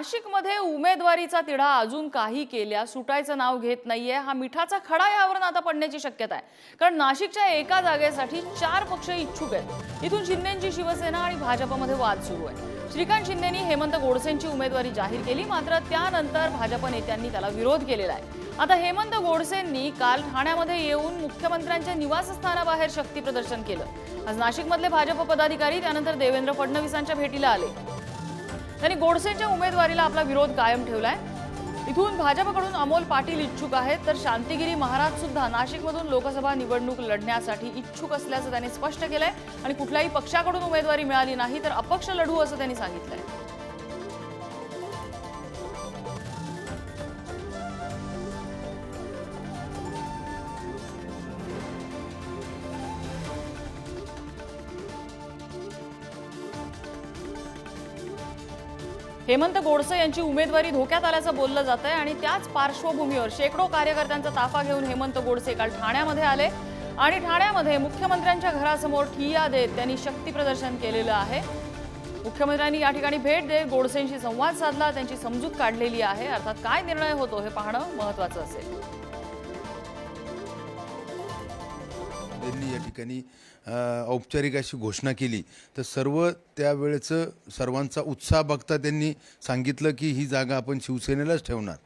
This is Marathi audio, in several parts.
नाशिकमध्ये उमेदवारीचा तिढा अजून काही केल्या सुटायचं नाव घेत नाहीये. हा मिठाचा खडा यावरून आता पडण्याची शक्यता आहे. कारण नाशिकच्या एका जागेसाठी चार पक्ष इच्छुक आहेत. इथून शिंदेची शिवसेना आणि भाजपमध्ये वाद सुरू आहे. श्रीकांत शिंदेनी हेमंत गोडसेंची उमेदवारी जाहीर केली मात्र त्यानंतर भाजप नेत्यांनी त्याला विरोध केलेला आहे. आता हेमंत गोडसेंनी काल ठाण्यामध्ये येऊन मुख्यमंत्र्यांच्या निवासस्थानाबाहेर शक्ती प्रदर्शन केलं. आज नाशिकमधले भाजप पदाधिकारी त्यानंतर देवेंद्र फडणवीसांच्या भेटीला आले. त्यांनी गोडसेंच्या उमेदवारीला आपला विरोध कायम ठेवलाय. इथून भाजपकडून अमोल पाटील इच्छुक आहेत तर शांतिगिरी महाराज सुद्धा नाशिकमधून लोकसभा निवडणूक लढण्यासाठी इच्छुक असल्याचं त्यांनी स्पष्ट केलंय. आणि कुठल्याही पक्षाकडून उमेदवारी मिळाली नाही तर अपक्ष लढू असं त्यांनी सांगितलंय. हेमंत गोडसे यांची उमेदवारी धोक्यात आल्याचं बोललं जात आहे आणि त्याच पार्श्वभूमीवर शेकडो कार्यकर्त्यांचा ताफा घेऊन हेमंत गोडसे काल ठाण्यामध्ये आले. आणि ठाण्यामध्ये मुख्यमंत्र्यांच्या घरासमोर ठिय्या देत त्यांनी शक्ती प्रदर्शन केलेलं आहे. मुख्यमंत्र्यांनी या ठिकाणी भेट देत गोडसेंशी संवाद साधला त्यांची समजूत काढलेली आहे. अर्थात काय निर्णय होतो हे पाहणं महत्वाचं असेल. त्यांनी या ठिकाणी औपचारिक अशी घोषणा केली. तर सर्व त्यावेळेचं सर्वांचा उत्साह बघता त्यांनी सांगितलं की ही जागा आपण शिवसेनेलाच ठेवणार.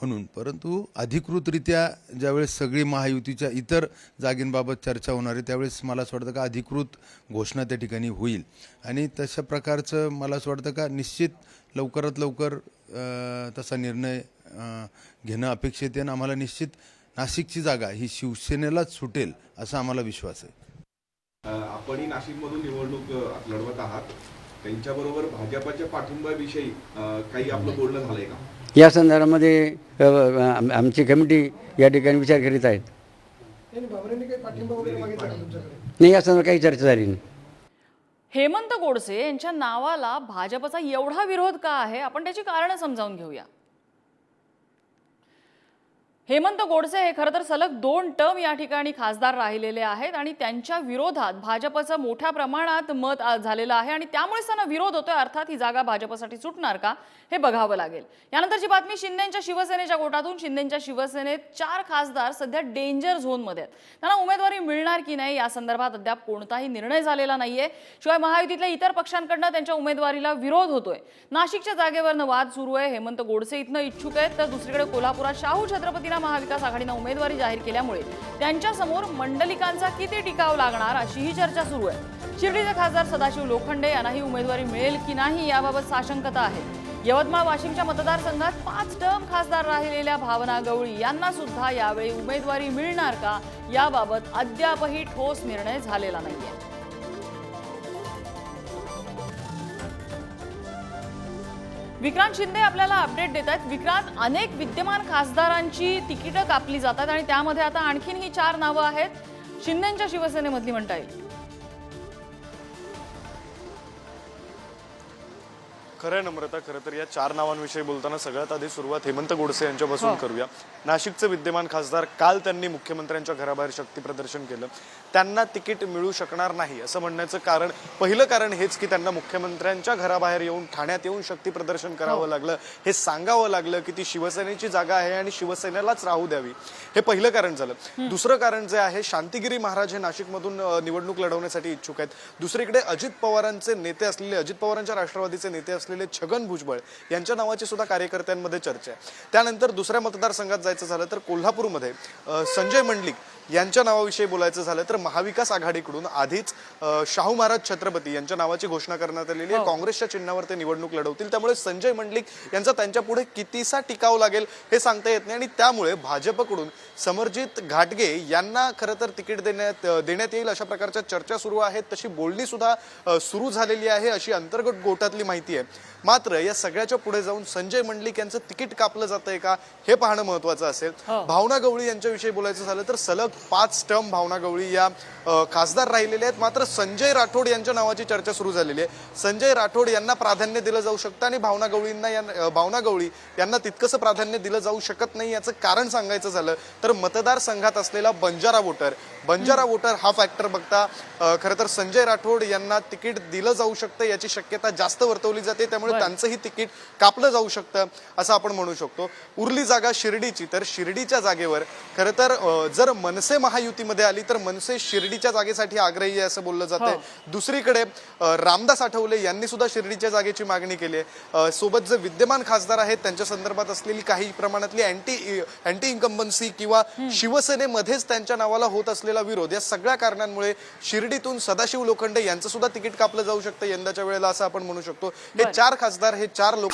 म्हणून परंतु अधिकृतरित्या ज्यावेळेस सगळी महायुतीच्या इतर जागेंबाबत चर्चा होणार आहे त्यावेळेस मला असं वाटतं का अधिकृत घोषणा त्या ठिकाणी होईल. आणि तशा प्रकारचं मला असं वाटतं का निश्चित लवकरात लवकर तसा निर्णय घेणं अपेक्षित आहे आणि आम्हाला निश्चित नाशिकची जागा ही शिवसेनेलाच सुटेल असा आम्हाला विश्वास आहे. आपणही नाशिकमधून निवडणूक लढवत आहात. त्यांच्याबरोबर भाजपाच्या पाठिंब्याविषयी काही आपलं बोलणं झालंय का? या संदर्भामध्ये आमची कमिटी या ठिकाणी विचार करीत आहेत. नाही या संदर्भात काही चर्चा झाली नाही. हेमंत गोडसे यांच्या नावाला भाजपचा एवढा विरोध का आहे? आपण त्याची कारणं समजावून घेऊया. हेमंत गोडसे हे खरं तर सलग दोन टर्म या ठिकाणी खासदार राहिलेले आहेत आणि त्यांच्या विरोधात भाजपचं मोठ्या प्रमाणात मत झालेलं आहे आणि त्यामुळेच त्यांना विरोध होतोय. अर्थात ही जागा भाजपसाठी सुटणार का? हे बघावं लागेल. यानंतरची बातमी शिंदेच्या शिवसेनेच्या गोटातून शिंदेच्या शिवसेनेत चार खासदार सध्या डेंजर झोनमध्ये आहेत. त्यांना उमेदवारी मिळणार की नाही? या संदर्भात अद्याप कोणताही निर्णय झालेला नाहीये. शिवाय महायुतीतल्या इतर पक्षांकडनं त्यांच्या उमेदवारीला विरोध होतोय. नाशिकच्या जागेवरनं वाद सुरू आहे. हेमंत गोडसे इथनं इच्छुक आहेत. तर दुसरीकडे कोल्हापुरात शाहू छत्रपतींना महाविकास आघाडीनं उमेदवारी जाहीर केल्यामुळे त्यांच्यासमोर मंडलिकांचा किती टिकाव लागणार अशी ही चर्चा सुरू आहे. शिर्डीचे खासदार सदाशिव लोखंडे यांनाही उमेदवारी मिळेल की नाही याबाबत साशंकता आहे. यवतमाळ वाशिमच्या मतदारसंघात पाच टर्म खासदार राहिलेल्या भावना गवळी यांना सुद्धा यावेळी उमेदवारी मिळणार का याबाबत अद्यापही ठोस निर्णय झालेला नाहीये. विक्रांत शिंदे आपल्याला अपडेट देत आहेत. विक्रांत अनेक विद्यमान खासदारांची तिकीटं कापली जातात आणि त्यामध्ये आता आणखीन ही चार नावं आहेत. शिंदेच्या शिवसेनेमधली म्हणता येईल. खरं नम्रता खरं तर या चार नावांविषयी बोलताना सगळ्यात आधी सुरुवात हेमंत गोडसे यांच्यापासून करूया. नाशिकचे विद्यमान खासदार काल त्यांनी मुख्यमंत्र्यांच्या घराबाहेर शक्ती प्रदर्शन केलं. त्यांना तिकीट मिळू शकणार नाही असं म्हणण्याचं कारण पहिलं कारण हेच की त्यांना मुख्यमंत्र्यांच्या घराबाहेर येऊन ठाण्यात येऊन शक्ती प्रदर्शन करावं लागलं. हे सांगावं लागलं की ती शिवसेनेची जागा आहे आणि शिवसेनेलाच राहू द्यावी. हे पहिलं कारण झालं. दुसरं कारण जे आहे शांतिगिरी महाराज हे नाशिकमधून निवडणूक लढवण्यासाठी इच्छुक आहेत. दुसरीकडे अजित पवारांचे नेते असलेले अजित पवारांच्या राष्ट्रवादीचे नेते असलेले छगन भुजबळ यांच्या नावाची सुद्धा कार्यकर्त्यांमध्ये चर्चा आहे. त्यानंतर दुसऱ्या मतदारसंघात जायचं झालं तर कोल्हापूरमध्ये संजय मंडलिक यांच्या नावाविषयी बोलायचं झालं तर महाविकास आघाडीकडून आधीच शाहू महाराज छत्रपती यांच्या नावाची घोषणा करण्यात आलेली आहे. काँग्रेसच्या चिन्हावर ते निवडणूक लढवतील. त्यामुळे संजय मंडलिक यांचा त्यांच्या पुढे कितीसा टिकाव लागेल हे सांगता येत नाही आणि त्यामुळे भाजपकडून समरजित घाटगे यांना खरं तर तिकीट देण्यात देण्यात येईल अशा प्रकारच्या चर्चा सुरू आहेत. तशी बोलणी सुद्धा सुरू झालेली आहे अशी अंतर्गत गोटातली माहिती आहे. मात्र या सगळ्याच्या पुढे जाऊन संजय मंडलिक यांचं तिकीट कापलं जातंय का हे पाहणं महत्वाचं असेल. भावना गवळी यांच्याविषयी बोलायचं झालं तर सलग पाच टर्म भावना गवळी या खासदार राहिलेले आहेत. मात्र संजय राठोड यांच्या नावाची चर्चा सुरू झालेली आहे. संजय राठोड यांना प्राधान्य दिलं जाऊ शकतं आणि भावना गवळींना या भावना गवळी यांना तितकंसं प्राधान्य दिलं जाऊ शकत नाही याचं कारण सांगायचं झालं तर मतदारसंघात असलेला बंजारा वोटर बंजारा वोटर हा फॅक्टर बघता खरं तर संजय राठोड यांना तिकीट दिलं जाऊ शकतं याची शक्यता जास्त वर्तवली जाते. आहे त्यामुळे त्यांचंही तिकीट कापलं जाऊ शकतं असं आपण म्हणू शकतो. उरली जागा शिर्डीची तर शिर्डीच्या जागेवर खरं तर जर मनसे महायुतीमध्ये आली तर मनसे शिर्डीच्या जागेसाठी आग्रही आहे असं बोललं जात आहे दुसरीकडे रामदास आठवले यांनी सुद्धा शिर्डीच्या जागेची मागणी केली आहे. सोबत जे विद्यमान खासदार आहेत त्यांच्या संदर्भात असलेली काही प्रमाणातली अँटी अँटी इन्कम्बन्सी किंवा शिवसेनेमध्येच त्यांच्या नावाला होत असलेला विरोध या सगळ्या कारणांमुळे शिर्डीतून सदाशिव लोखंडे यांचं सुद्धा तिकीट कापलं जाऊ शकतं यंदाच्या वेळेला असं आपण म्हणू शकतो. हे चार खासदार हे चार लोक